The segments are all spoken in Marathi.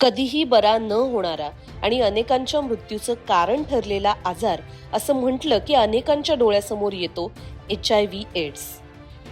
कधीही बरा न होणारा आणि अनेकांच्या मृत्यूचं कारण ठरलेला आजार असं म्हटलं की अनेकांच्या डोळ्यासमोर येतो एच आय व्ही एड्स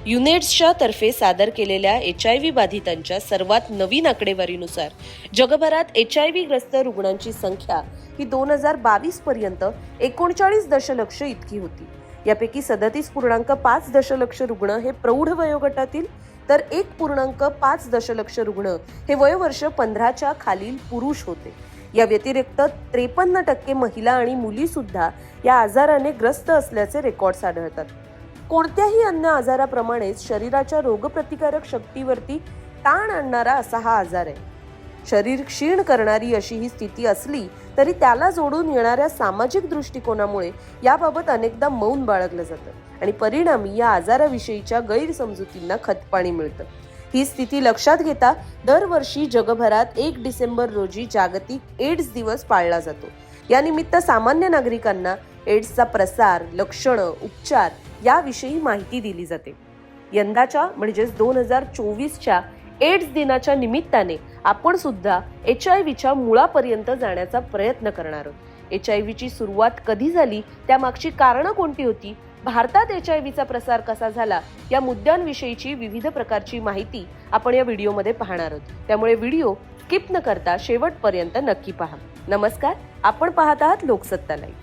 युनेट्सच्या तर्फे सादर केलेल्या एच आय व्ही बाधितांच्या सर्वात नवीन आकडेवारीनुसार जगभरात एच आय व्ही ग्रस्त रुग्णांची संख्या ही दोन हजार बावीस पर्यंत एकोणचाळीस दशलक्ष इतकी होती. यापैकी सदतीस पूर्णांक पाच दशलक्ष रुग्ण हे प्रौढ वयोगटातील तर एक पूर्णांक पाच दशलक्ष रुग्ण हे वयोवर्ष पंधराच्या खालील पुरुष होते. या व्यतिरिक्त त्रेपन्न टक्के महिला आणि मुली सुद्धा या आजाराने ग्रस्त असल्याचे रेकॉर्ड्स आढळतात कोणत्याही अन्य आजाराप्रमाणेच शरीराच्या रोगप्रतिकारक शक्तीवरती ताण आणणारा असा हा आजार आहे. शरीर क्षीण करणारी अशी ही स्थिती असली तरी त्याला जोडून येणाऱ्या सामाजिक दृष्टिकोनामुळे याबाबत अनेकदा मौन बाळगलं जातं. आणि परिणामी या आजाराविषयीच्या गैरसमजुतींना खतपाणी मिळतं. ही स्थिती लक्षात घेता दरवर्षी जगभरात एक डिसेंबर रोजी जागतिक एड्स दिवस पाळला जातो. यानिमित्त सामान्य नागरिकांना एड्सचा प्रसार लक्षणं उपचार याविषयी माहिती दिली जाते. यंदाच्या म्हणजेच दोन हजार चोवीसच्या एड्स दिनाच्या निमित्ताने आपण सुद्धा एच आय व्हीच्या मुळापर्यंत जाण्याचा प्रयत्न करणार आहोत. एच आय व्हीची सुरुवात कधी झाली त्यामागची कारणं कोणती होती भारतात एच आय व्हीचा प्रसार कसा झाला या मुद्द्यांविषयीची विविध प्रकारची माहिती आपण या व्हिडिओमध्ये पाहणार आहोत. त्यामुळे व्हिडिओ स्किप न करता शेवटपर्यंत नक्की पहा. नमस्कार आपण पाहत आहात Loksatta live.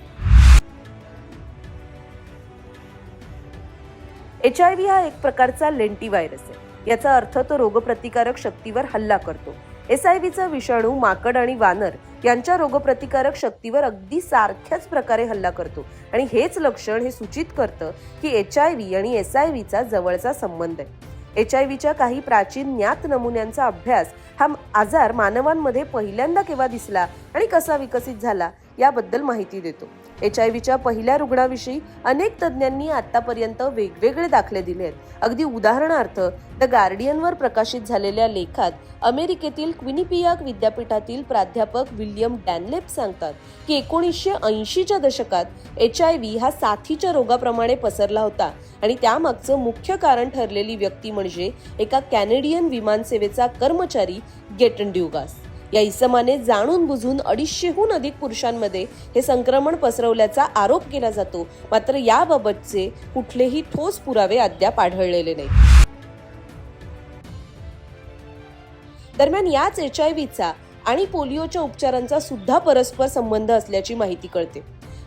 H I V हा एक प्रकारचा लेंटी व्हायरस आहे. याचा अर्थ तो रोगप्रतिकारक शक्तीवर हल्ला करतो. एस आय व्हीचा विषाणू माकड आणि वानर यांच्या रोगप्रतिकारक शक्तीवर अगदी सारख्याच प्रकारे हल्ला करतो. आणि हेच लक्षण हे सूचित करतं की एच आय व्ही आणि एस आय व्हीचा जवळचा संबंध आहे. एच आय व्हीच्या काही प्राचीन ज्ञात नमुन्यांचा अभ्यास हा आजार मानवांमध्ये पहिल्यांदा केव्हा दिसला आणि कसा विकसित झाला याबद्दल माहिती देतो. एच आय व्हीच्या पहिल्या रुग्णाविषयी अनेक तज्ज्ञांनी आतापर्यंत वेगवेगळे दाखले दिले आहेत. अगदी उदाहरणार्थ द गार्डियनवर प्रकाशित झालेल्या लेखात अमेरिकेतील क्विनिपियाक विद्यापीठातील प्राध्यापक विल्यम डॅनलेप सांगतात की एकोणीसशे ऐंशीच्या दशकात एच आय व्ही हा साथीच्या रोगाप्रमाणे पसरला होता आणि त्यामागचं मुख्य कारण ठरलेली व्यक्ती म्हणजे एका कॅनेडियन विमानसेवेचा कर्मचारी गेटन ड्युगास या इसमाने जाणून बुजून अडीचशेहून अधिक पुरुषांमध्ये हे संक्रमण पसरवल्याचा आरोप केला जातो. मात्र याबाबतचे कुठलेही ठोस पुरावे अद्याप आढळलेले नाही दरम्यान याच एच आय व्हीचा आणि पोलिओच्या उपचारांचा सुद्धा परस्पर संबंध असल्याची माहिती कळते.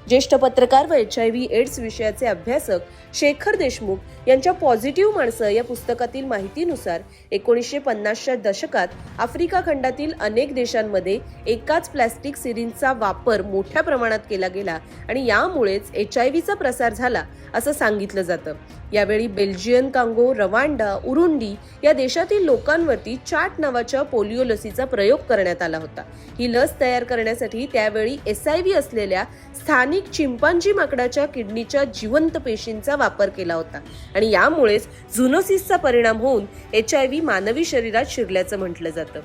ज्येष्ठ पत्रकार व एच आय व्ही एड्स विषयाचे अभ्यासक शेखर देशमुख यांच्या पॉझिटिव्ह माणसं या पुस्तकातील माहितीनुसार एकोणीसशे पन्नासच्या दशकात आफ्रिका खंडातील अनेक देशांमध्ये एकाच प्लॅस्टिक सिरींजचा वापर मोठ्या प्रमाणात केला गेला आणि यामुळेच एच आय व्हीचा प्रसार झाला असं सांगितलं जातं. यावेळी बेल्जियन कांगो रवांडा उरुंडी या देशातील लोकांवरती चाट नावाच्या पोलिओ लसीचा प्रयोग करण्यात आला होता. ही लस तयार करण्यासाठी त्यावेळी एस आय व्ही असलेल्या स्थानिक चिंपांजी माकडाच्या किडनीच्या जिवंत पेशींचा वापर केला होता आणि यामुळेच झुनोसिसचा परिणाम होऊन एच आय व्ही मानवी शरीरात शिरल्याचं म्हटलं जातं.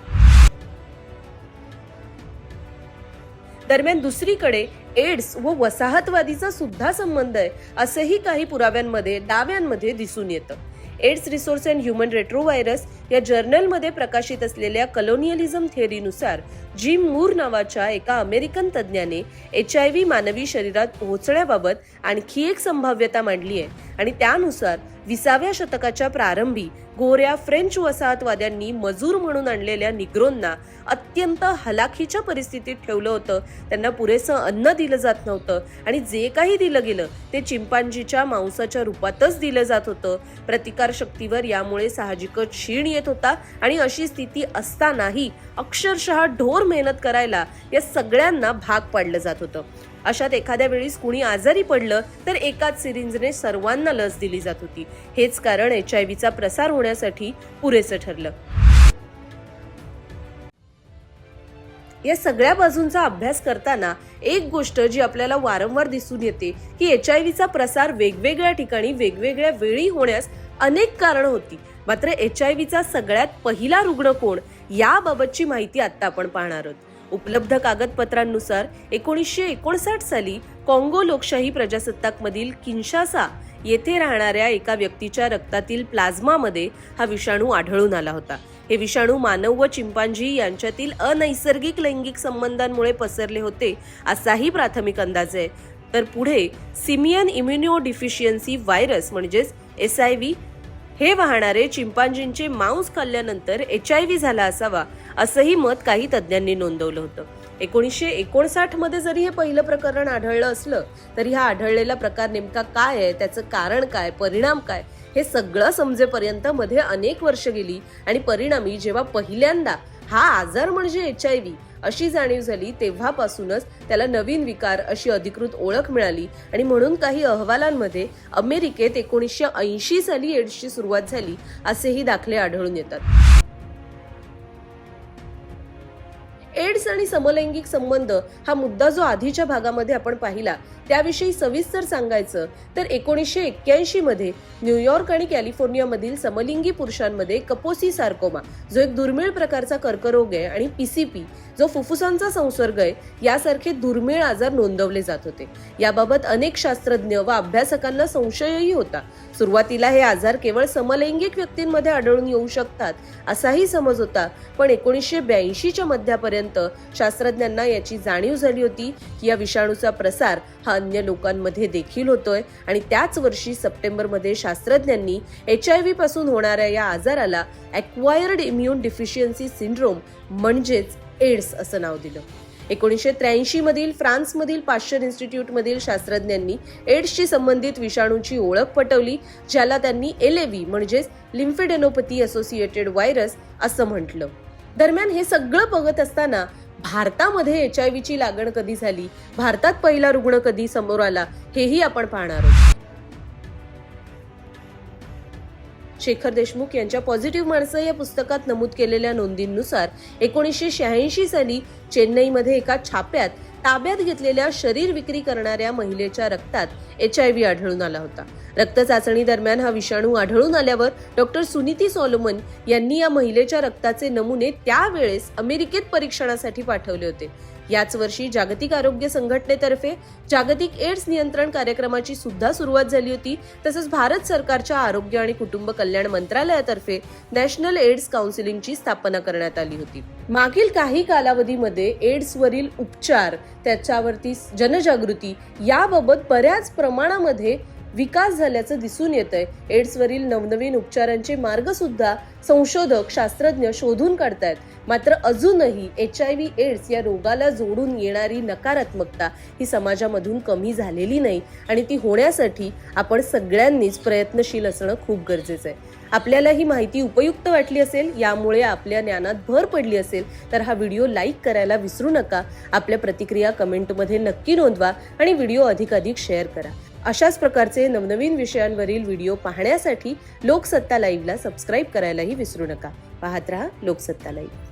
दरम्यान दुसरीकडे एड्स व वसाहतवादीचा सुद्धा संबंध आहे असंही काही पुराव्यांमध्ये दाव्यांमध्ये दिसून येतं. AIDS resource and human retrovirus या जर्नलमध्ये प्रकाशित असलेल्या कलोनियलिझम थेअरीनुसार जिम मूर नावाच्या एका अमेरिकन तज्ज्ञाने एच आय व्ही मानवी शरीरात पोहोचण्याबाबत आणखी एक संभाव्यता मांडली आहे आणि त्यानुसार विसाव्या शतकाच्या प्रारंभी गोऱ्या फ्रेंच वसाहतवाद्यांनी मजूर म्हणून आणलेल्या निग्रोंना अत्यंत हलाखीच्या परिस्थितीत ठेवलं होतं. त्यांना पुरेसं अन्न दिलं जात नव्हतं आणि जे काही दिलं गेलं ते चिंपांजीच्या मांसाच्या रूपातच दिलं जात होतं. प्रतिकार शक्तीवर यामुळे साहजिकच क्षीण येत होता आणि अशी स्थिती असतानाही अक्षरशः ढोर मेहनत करायला या सगळ्यांना भाग पाडलं जात होतं. अशात एखाद्या वेळीस कुणी आजारी पडलं तर एकाच सिरिंजने सर्वांना लस दिली जात होती. हेच कारण एच आय व्हीचा प्रसार होण्यासाठी पुरेसं ठरलं. या सगळ्या बाजूंचा अभ्यास करताना एक गोष्ट जी आपल्याला वारंवार दिसून येते की एच आय व्हीचा प्रसार वेगवेगळ्या ठिकाणी वेगवेगळ्या वेळी होण्यास अनेक कारण होती. मात्र एच आय व्हीचा सगळ्यात पहिला रुग्ण कोण? याबाबतची माहिती आता आपण पाहणार आहोत. उपलब्ध कागदपत्रांनुसार एकोणीसशे एकोणसाठ साली काँगो लोकशाही प्रजासत्ताकमधील किन्शासा येथे राहणाऱ्या एका व्यक्तीच्या रक्तातील प्लाझ्मामध्ये हा विषाणू आढळून आला होता. हे विषाणू मानव व चिंपांजी यांच्यातील अनैसर्गिक लैंगिक संबंधांमुळे पसरले होते असाही प्राथमिक अंदाज आहे. तर पुढे सिमियन इम्युनिओ डिफिशियन्सी व्हायरस म्हणजेच एस आय व्ही हे वाहणारे चिंपांजींचे मांस खाल्ल्यानंतर एच आय व्ही झाला असावा असंही मत काही तज्ज्ञांनी नोंदवलं होतं. एकोणीसशे एकोणसाठमध्ये जरी हे पहिलं प्रकरण आढळलं असलं तरी हा आढळलेला प्रकार नेमका काय आहे त्याचं कारण काय परिणाम काय हे सगळं समजेपर्यंत मध्ये अनेक वर्ष गेली आणि परिणामी जेव्हा पहिल्यांदा हा आजार म्हणजे एच आय व्ही अशी जाणीव झाली तेव्हापासूनच त्याला नवीन विकार अशी अधिकृत ओळख मिळाली आणि म्हणून काही अहवालांमध्ये अमेरिकेत एकोणीसशे ऐंशी साली एड्सची सुरुवात झाली असेही दाखले आढळून येतात. आणि समलैंगिक संबंध हा मुद्दा जो आधीच्या भागामध्ये आपण पाहिला त्याविषयी सविस्तर सांगायचं तर एकोणीसशे एक्क्याऐंशी मध्ये न्यूयॉर्क आणि कॅलिफोर्नियामधील समलिंगी पुरुषांमध्ये कपोसी सार्कोमा जो एक दुर्मिळ प्रकारचा कर्करोग आहे आणि पीसीपी जो फुफ्फुसांचा संसर्ग आहे यासारखे दुर्मिळ आजार नोंदवले जात होते. याबाबत अनेक शास्त्रज्ञ व अभ्यासकांना संशयही होता. सुरुवातीला हे आजार केवळ समलैंगिक व्यक्तींमध्ये आढळून येऊ शकतात असाही समज होता. पण एकोणीसशे ब्याऐंशीच्या मध्यापर्यंत शास्त्रज्ञांना याची जाणीव झाली होती की या विषाणूचा प्रसार हा अन्य लोकांमध्ये देखील होतोय. आणि त्याच वर्षी सप्टेंबरमध्ये शास्त्रज्ञांनी एच आय व्ही पासून होणाऱ्या या आजाराला अक्वायर्ड इम्युन डिफिशियन्सी सिंड्रोम म्हणजेच एड्स असं नाव दिलं. एकोणीसशे त्र्याऐंशी मधील फ्रान्समधील पाश्चर इन्स्टिट्यूटमधील शास्त्रज्ञांनी एड्सशी संबंधित विषाणूची ओळख पटवली ज्याला त्यांनी एलएव्ही म्हणजेच लिम्फेडेनोपॅथी असोसिएटेड व्हायरस असं म्हटलं. दरम्यान हे सगळं बघत असताना भारतामध्ये एच आय व्हीची लागण कधी झाली? भारतात पहिला रुग्ण कधी समोर आला? हेही आपण पाहणार आहोत. शेखर देशमुख यांच्या पॉझिटिव्ह माणसं या पुस्तकात नमूद केलेल्या नोंदींनुसार एकोणीसशे शहाऐंशी साली चेन्नईमध्ये एका छाप्यात ताब्यात घेतलेल्या शरीर विक्री करणाऱ्या महिलेच्या रक्तात एच आय व्ही आढळून आला होता. रक्त चाचणी दरम्यान हा विषाणू आढळून आल्यावर डॉक्टर सुनीती सॉलोमन यांनी या महिलेच्या रक्ताचे नमुने त्यावेळेस अमेरिकेत परीक्षणासाठी पाठवले होते. याच वर्षी जागतिक आरोग्य संघटनेतर्फे जागतिक एड्स नियंत्रण कार्यक्रमाची सुद्धा सुरुवात झाली होती. तसंच भारत सरकारच्या आरोग्य आणि कुटुंब कल्याण मंत्रालयातर्फे नॅशनल एड्स काउन्सिलिंगची स्थापना करण्यात आली होती. मागील काही कालावधीमध्ये एड्सवरील उपचार त्याच्यावरती जनजागृती याबाबत बऱ्याच प्रमाणामध्ये विकास झाल्याचं दिसून येत आहे एड्सवरील नवनवीन उपचारांचे मार्ग सुद्धा संशोधक शास्त्रज्ञ शोधून काढतायत. मात्र अजूनही एच आय व्ही एड्स या रोगाला जोडून येणारी नकारात्मकता ही समाजामधून कमी झालेली नाही आणि ती होण्यासाठी आपण सगळ्यांनीच प्रयत्नशील असणं खूप गरजेचं आहे आपल्याला ही माहिती उपयुक्त वाटली असेल यामुळे आपल्या ज्ञानात भर पडली असेल तर हा व्हिडिओ लाईक करायला विसरू नका. आपल्या प्रतिक्रिया कमेंटमध्ये नक्की नोंदवा आणि व्हिडिओ अधिकाधिक शेअर करा. अशाच प्रकारचे नवनवीन विषयांवरील व्हिडिओ पाहण्यासाठी लोकसत्ता लाईव्हला सबस्क्राईब करायलाही विसरू नका. पाहत रहा लोकसत्ता लाईव्ह.